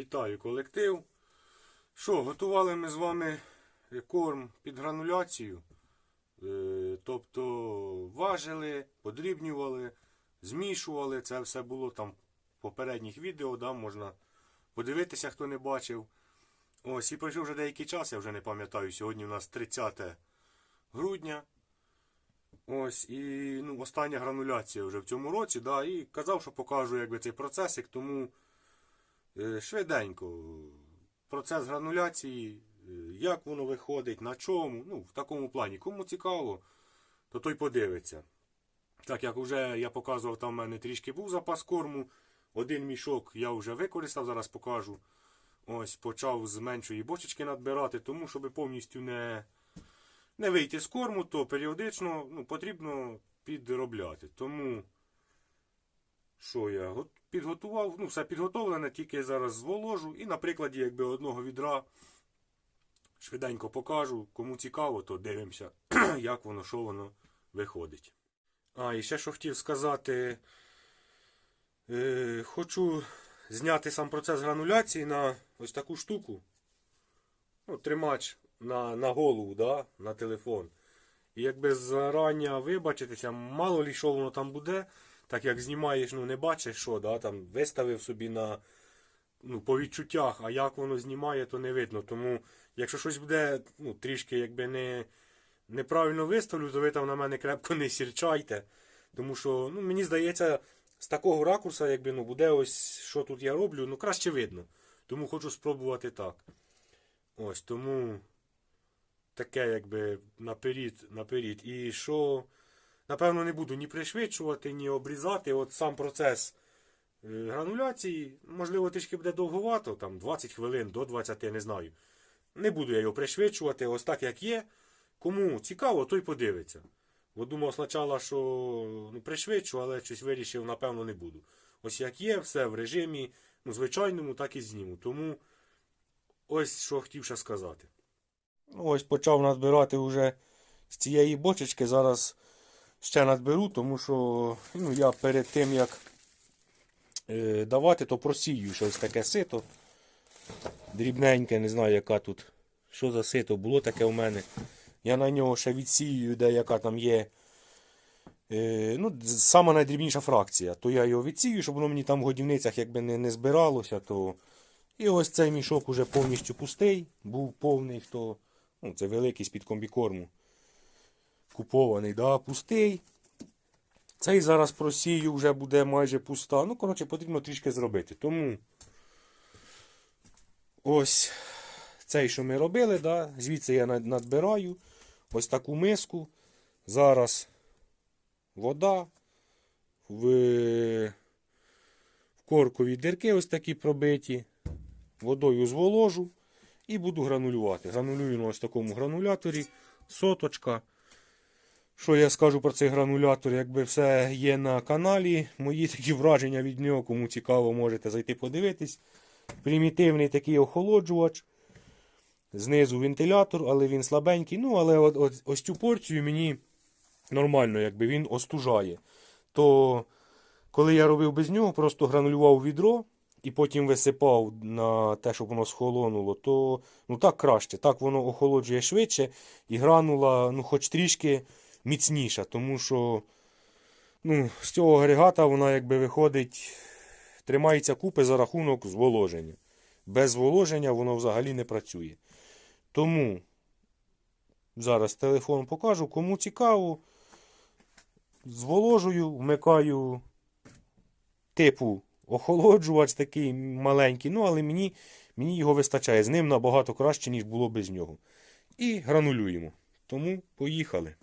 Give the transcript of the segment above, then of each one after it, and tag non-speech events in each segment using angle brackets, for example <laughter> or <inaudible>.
Вітаю колектив. Що, готували ми з вами корм під грануляцію. Е, Тобто важили, подрібнювали, змішували. Це все було там в попередніх відео, да, можна подивитися, хто не бачив. Ось і пройшов вже деякий час, я вже не пам'ятаю. Сьогодні у нас 30 грудня. Ось і ну, остання грануляція вже в цьому році. Да, і казав, що покажу якби, цей процесик, тому е, швиденько. Процес грануляції, е, як воно виходить, на чому. Ну, в такому плані. Кому цікаво, то той подивиться. Так як вже я показував, там в мене трішки був запас корму. Один мішок я вже використав, зараз покажу. Ось почав з меншої бочечки надбирати, тому щоб повністю не, не вийти з корму, то періодично ну, потрібно підробляти. Тому що я підготував, ну все підготовлене, тільки зараз зволожу. І на прикладі якби одного відра швиденько покажу. Кому цікаво, то дивимося, <clears throat> як воно, що воно виходить. А, і ще що хотів сказати. Е, хочу зняти сам процес грануляції на ось таку штуку. Ну, тримач на, на голову, да, на телефон. І якби зарання вибачитися, мало лі що воно там буде, так як знімаєш, ну не бачиш, що, да, там виставив собі на ну, по відчуттях, а як воно знімає, то не видно. Тому, якщо щось буде ну, трішки якби не, неправильно виставлю, то ви там на мене крепко не сірчайте. Тому що, ну, мені здається, з такого ракурса, якби ну, буде ось що тут я роблю, ну краще видно. Тому хочу спробувати так. Ось тому таке, якби наперед, наперед. І що, напевно, не буду ні пришвидшувати, ні обрізати. От сам процес е, грануляції, можливо, трішки буде довговато, там 20 хвилин до 20, не знаю. Не буду я його пришвидшувати, ось так як є. Кому цікаво, той подивиться. Бо думав спочатку, що ну, пришвидшу, але щось вирішив, напевно, не буду. Ось як є, все в режимі ну, звичайному, так і зніму. Тому ось що хотів ще сказати. Ось почав надбирати вже з цієї бочечки. Зараз ще надберу, тому що ну, я перед тим як е, давати, то просію щось таке сито. Дрібненьке, не знаю, яка тут. Що за сито було таке у мене. Я на нього ще відсію, де яка там є. Е, ну, сама найдрібніша фракція. То я його відсію, щоб воно мені там в годівницях якби не, не збиралося. То... І ось цей мішок уже повністю пустий. Був повний, хто. Ну, це великий з-під комбікорму. Купований, да, пустий. Цей зараз просію вже буде майже пуста. Ну, коротше, потрібно трішки зробити. Тому ось цей, що ми робили, да, звідси я надбираю ось таку миску. Зараз вода в коркові дірки ось такі пробиті. Водою зволожу і буду гранулювати. Гранулюю на ось такому грануляторі. Соточка. Що я скажу про цей гранулятор? Якби все є на каналі. Мої такі враження від нього, кому цікаво, можете зайти подивитись. Примітивний такий охолоджувач. Знизу вентилятор, але він слабенький. Ну, але от, от, ось цю порцію мені нормально, якби він остужає. То коли я робив без нього, просто гранулював відро і потім висипав на те, щоб воно схолонуло, то ну так краще. Так воно охолоджує швидше і гранула, ну, хоч трішки міцніша, тому що ну, з цього агрегата вона якби виходить, тримається купи за рахунок зволоження. Без зволоження воно взагалі не працює. Тому зараз телефон покажу, кому цікаво. Зволожую, вмикаю типу охолоджувач такий маленький, ну але мені, мені його вистачає. З ним набагато краще, ніж було без нього. І гранулюємо. Тому поїхали.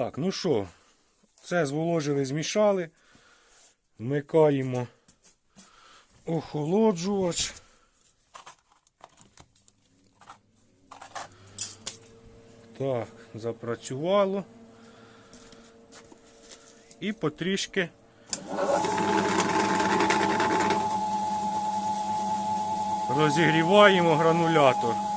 Так, ну що, все зволожили, змішали. Вмикаємо охолоджувач. Так, запрацювало. І потрішки розігріваємо гранулятор. –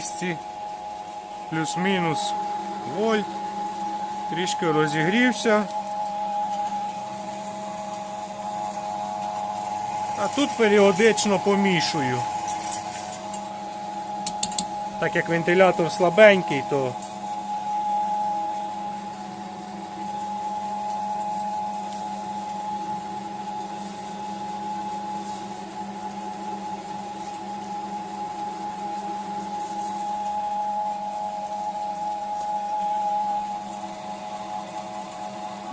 200 плюс-мінус вольт. Трішки розігрівся. А тут періодично помішую. Так як вентилятор слабенький, то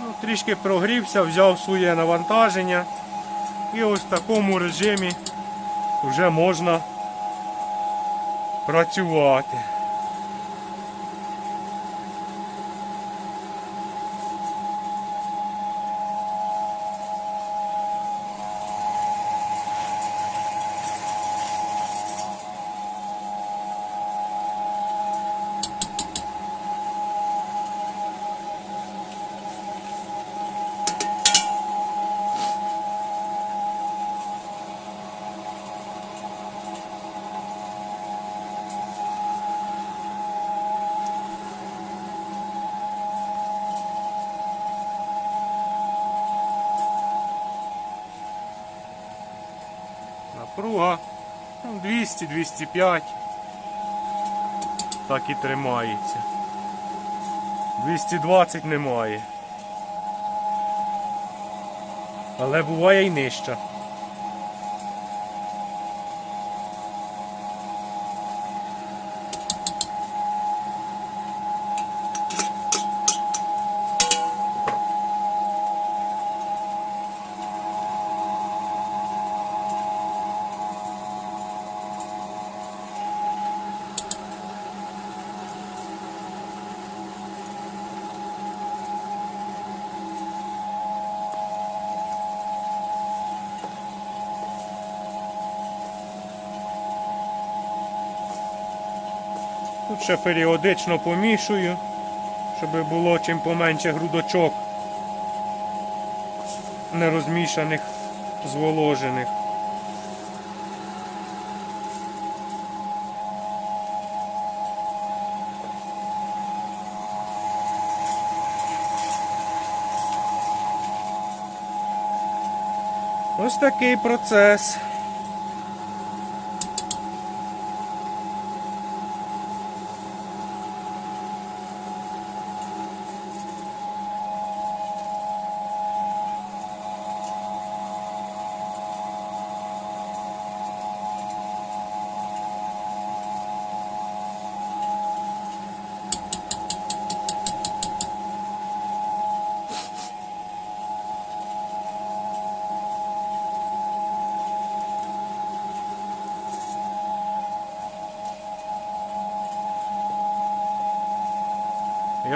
ну, трішки прогрівся, взяв своє навантаження. І ось в такому режимі вже можна працювати. Ну, 200-205. Так і тримається. 220 немає. Але буває й нижча. Тут ще періодично помішую, щоб було чим поменше грудочок нерозмішаних, зволожених. Ось такий процес.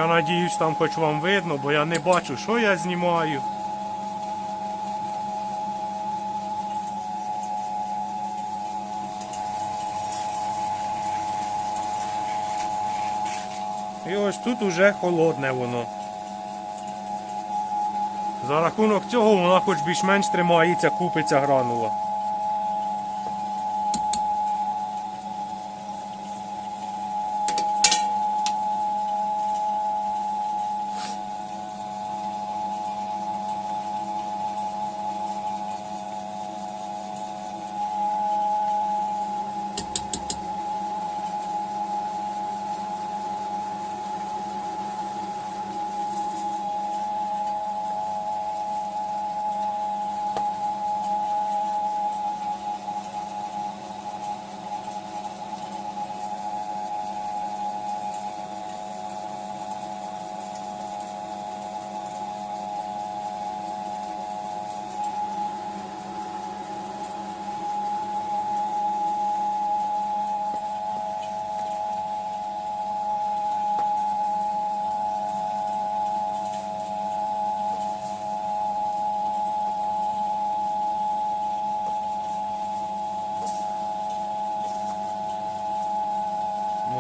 Я надіюсь, там хоч вам видно, бо я не бачу, що я знімаю. І ось тут уже холодне воно. За рахунок цього вона хоч більш-менш тримається, купиться гранула.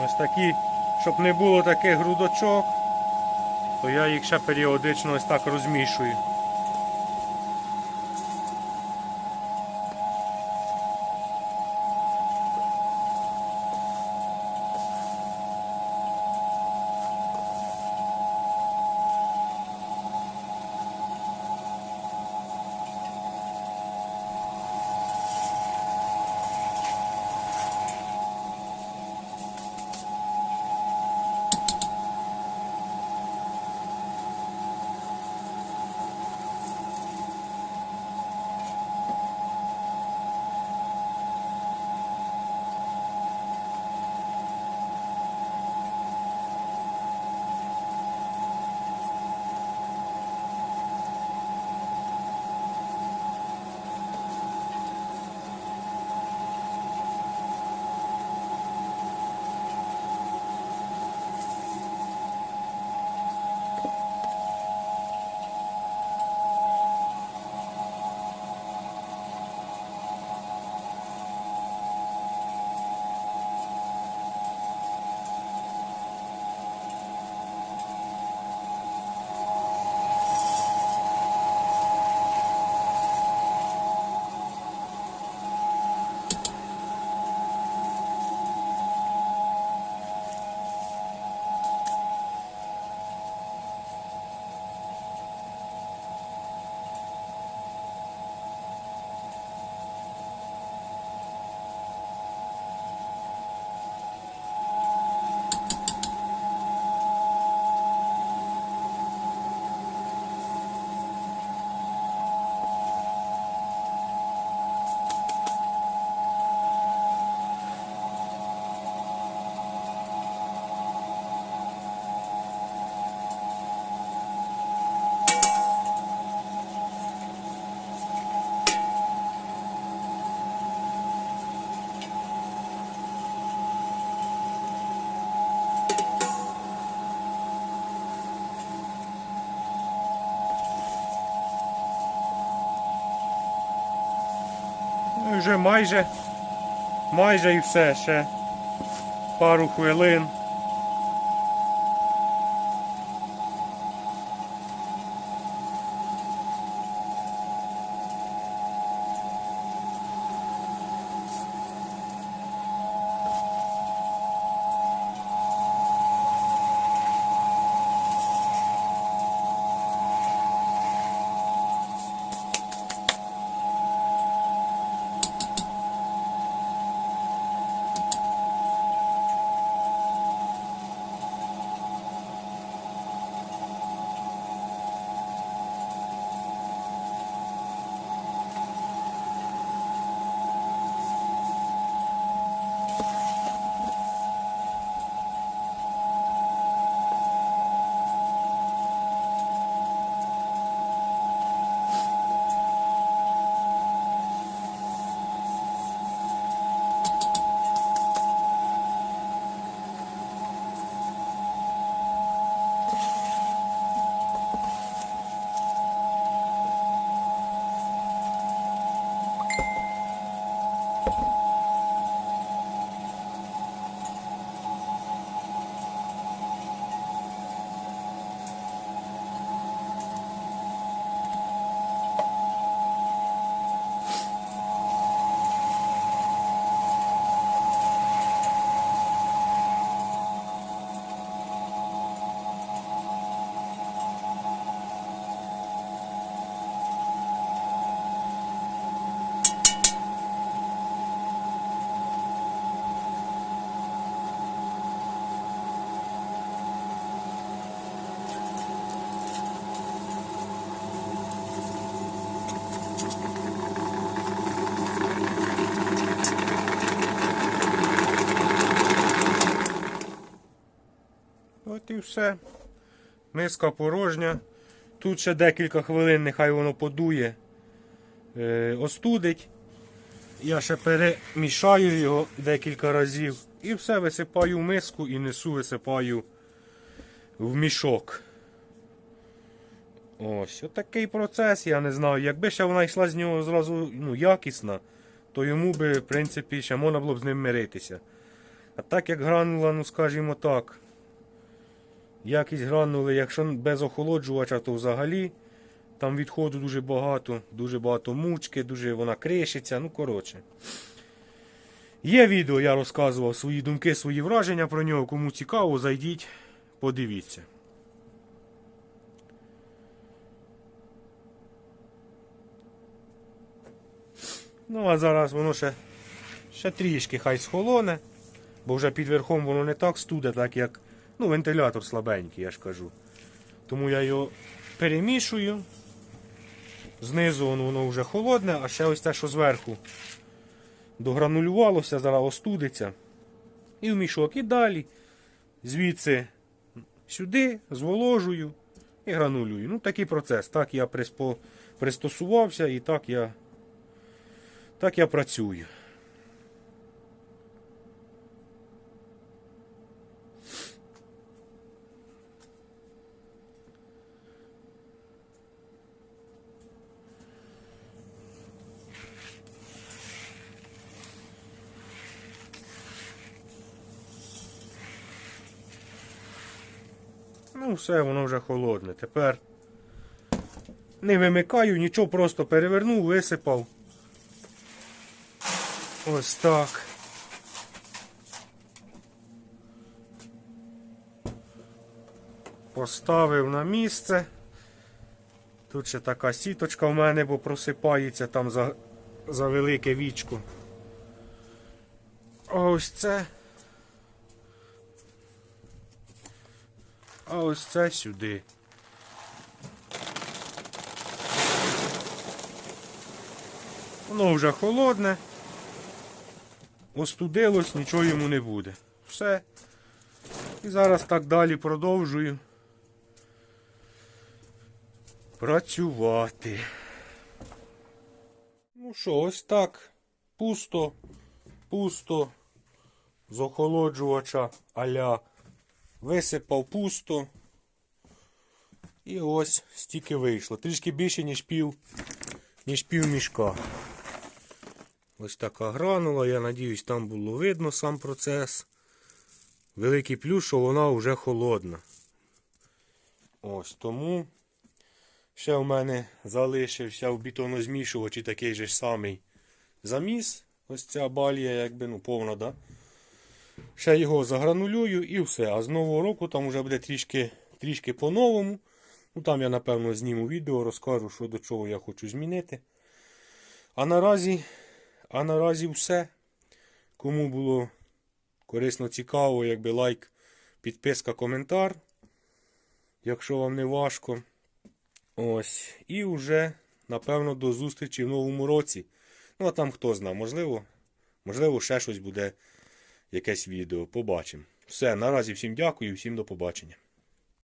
Ось такі, щоб не було таких грудочок, то я їх ще періодично ось так розмішую. Вже майже, майже і все ще. Пару хвилин. Все. Миска порожня. Тут ще декілька хвилин, нехай воно подує, е, остудить. Я ще перемішаю його декілька разів. І все висипаю в миску і несу, висипаю в мішок. Ось, отакий процес, я не знаю. Якби ще вона йшла з нього зразу ну, якісна, то йому би, в принципі, ще можна було б з ним миритися. А так як гранула, ну скажімо так, якість гранули, якщо без охолоджувача, то взагалі там відходу дуже багато, дуже багато мучки, дуже вона кришиться, ну коротше. Є відео, я розказував свої думки, свої враження про нього. Кому цікаво, зайдіть, подивіться. Ну, а зараз воно ще, ще трішки хай схолоне, бо вже під верхом воно не так студе, так як ну, вентилятор слабенький, я ж кажу. Тому я його перемішую. Знизу воно, воно вже холодне, а ще ось те, що зверху догранулювалося, зараз остудиться. І в мішок, і далі. Звідси сюди зволожую і гранулюю. Ну, такий процес. Так я приспо... пристосувався і так я, так я працюю. Ну, все, воно вже холодне. Тепер не вимикаю, нічого, просто перевернув, висипав. Ось так. Поставив на місце. Тут ще така сіточка в мене, бо просипається там за, за велике вічко. Ось це. А ось це сюди. Воно вже холодне. Остудилось, нічого йому не буде. Все. І зараз так далі продовжую працювати. Ну що, ось так. Пусто, пусто. З охолоджувача аля висипав пусто. І ось стільки вийшло. Трішки більше, ніж пів, ніж пів мішка. Ось така гранула, я надіюсь, там було видно сам процес. Великий плюс, що вона вже холодна. Ось тому ще в мене залишився в бетонозмішувачі такий же самий заміс. Ось ця балія, якби ну повна, да? Ще його загранулюю і все. А з нового року там вже буде трішки трішки по-новому. Ну Там я, напевно, зніму відео, розкажу, що до чого я хочу змінити. А наразі, а наразі все. Кому було корисно цікаво, якби лайк, підписка, коментар. Якщо вам не важко. Ось. І вже, напевно, до зустрічі в новому році. Ну, а там хто знає, можливо, можливо, ще щось буде якесь відео. Побачимо. Все, наразі всім дякую, всім до побачення.